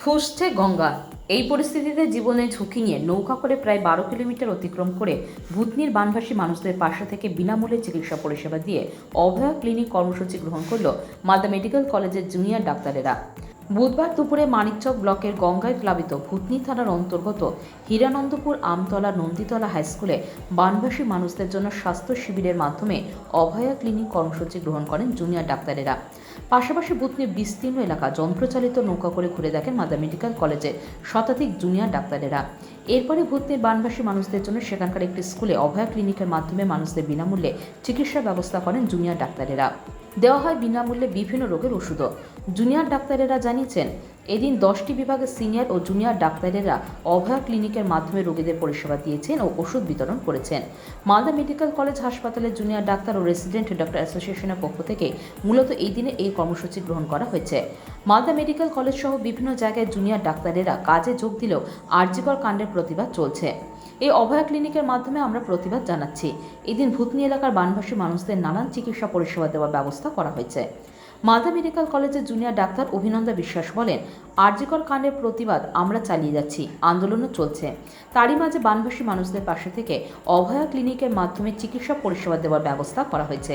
ফুসছে গঙ্গা। এই পরিস্থিতিতে জীবনে ঝুঁকি নিয়ে নৌকা করে প্রায় বারো কিলোমিটার অতিক্রম করে ভূতনির বানভাসী মানুষদের পাশে থেকে বিনামূল্যে চিকিৎসা পরিষেবা দিয়ে অভয়া ক্লিনিক কর্মসূচি গ্রহণ করল মালদা মেডিকেল কলেজের জুনিয়র ডাক্তারেরা। বুধবার দুপুরে মানিকচক ব্লকের গঙ্গায় প্লাবিত ভূতনি থানার অন্তর্গত হীরানন্দপুর আমতলা নন্দীতলা হাইস্কুলে বানভাসী মানুষদের জন্য স্বাস্থ্য শিবিরের মাধ্যমে অভয়া ক্লিনিক কর্মসূচি গ্রহণ করেন জুনিয়র ডাক্তারেরা। পাশাপাশি ভূতনির বিস্তীর্ণ এলাকা যন্ত্রচালিত নৌকা করে ঘুরে দেখেন মালদা মেডিকেল কলেজের শতাধিক জুনিয়র ডাক্তারেরা। এরপরে ভূতনির বানভাসী মানুষদের জন্য সেখানকার একটি স্কুলে অভয়া ক্লিনিকের মাধ্যমে মানুষদের বিনামূল্যে চিকিৎসা ব্যবস্থা করেন জুনিয়র ডাক্তারেরা। দেওয়া হয় বিনামূল্যে বিভিন্ন রোগের ওষুধও। জুনিয়র ডাক্তারেরা জানিয়েছেন এদিন দশটি বিভাগে সিনিয়র ও জুনিয়র ডাক্তারেরা অভয়া ক্লিনিকের মাধ্যমে রোগীদের পরিষেবা দিয়েছেন ও ওষুধ বিতরণ করেছেন। মালদা মেডিকেল কলেজ হাসপাতালের জুনিয়র ডাক্তার ও রেসিডেন্ট ডক্টর অ্যাসোসিয়েশনের পক্ষ থেকে মূলত এই দিনে এই কর্মসূচি গ্রহণ করা হয়েছে। মালদা মেডিকেল কলেজ সহ বিভিন্ন জায়গায় জুনিয়র ডাক্তারেরা কাজে যোগ দিলেও আর্যিকর কাণ্ডের প্রতিবাদ চলছে। এই অভয়া ক্লিনিকের মাধ্যমে আমরা প্রতিবাদ জানাচ্ছি। এদিন ভূতনি এলাকার বানভাসী মানুষদের নানান চিকিৎসা পরিষেবা দেওয়ার ব্যবস্থা করা হয়েছে। মালদা মেডিকেল কলেজের জুনিয়র ডাক্তার অভিনন্দা বিশ্বাস বলেন, আরজিকর কাণ্ডের প্রতিবাদ আমরা চালিয়ে যাচ্ছি, আন্দোলনও চলছে। তারই মাঝে বানবাসী মানুষদের পাশে থেকে অভয়া ক্লিনিকের মাধ্যমে চিকিৎসা পরিষেবা দেওয়ার ব্যবস্থা করা হয়েছে।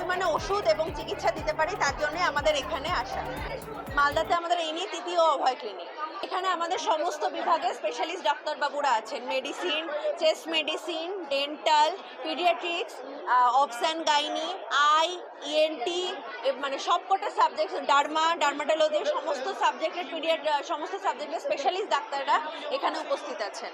পরিমাণে ওষুধ এবং চিকিৎসা দিতে পারি, তার জন্য আমাদের এখানে আসা। মালদাতে আমাদের এই নিয়ে তৃতীয় অভয় ক্লিনিক এখানে আমাদের সমস্ত বিভাগে স্পেশালিস্ট ডাক্তারবাবুরা আছেন। Medicine chest medicine dental paediatrics ops and gynae eye ENT মানে সবকটা সাবজেক্ট ডার্মা ডার্মাটোলজি সমস্ত সাবজেক্টের পিডিয়াট সমস্ত সাবজেক্টের স্পেশালিস্ট ডাক্তাররা এখানে উপস্থিত আছেন।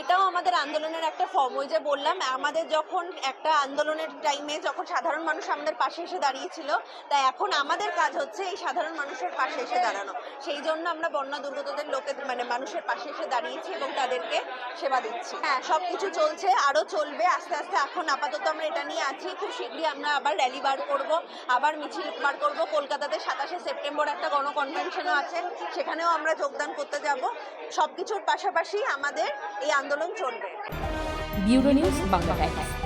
এটাও আমাদের আন্দোলনের একটা ফর্ম ওই যে বললাম, আমাদের যখন একটা আন্দোলনের টাইমে যখন সাধারণ মানুষ আমাদের পাশে এসে দাঁড়িয়েছিল, তাই এখন আমাদের কাজ হচ্ছে এই সাধারণ মানুষের পাশে এসে দাঁড়ানো। সেই জন্য আমরা বন্যা দুর্গতদের লোকের মানে মানুষের পাশে এসে দাঁড়িয়েছি এবং তাদেরকে সেবা দিচ্ছি। হ্যাঁ সব কিছু চলছে আরও চলবে, আস্তে আস্তে এখন আপাতত আমরা এটা নিয়ে আছি। খুব শীঘ্রই আমরা আবার র্যালি বার করব, আবার মিছিল বার করব। কলকাতাতে সাতাশে সেপ্টেম্বর একটা গণকনভেনশনও আছে, সেখানেও আমরা যোগদান করতে যাব। সব কিছুর পাশাপাশি আমাদের এই আন্দোলন চলবে। Bureau news Bangla Times.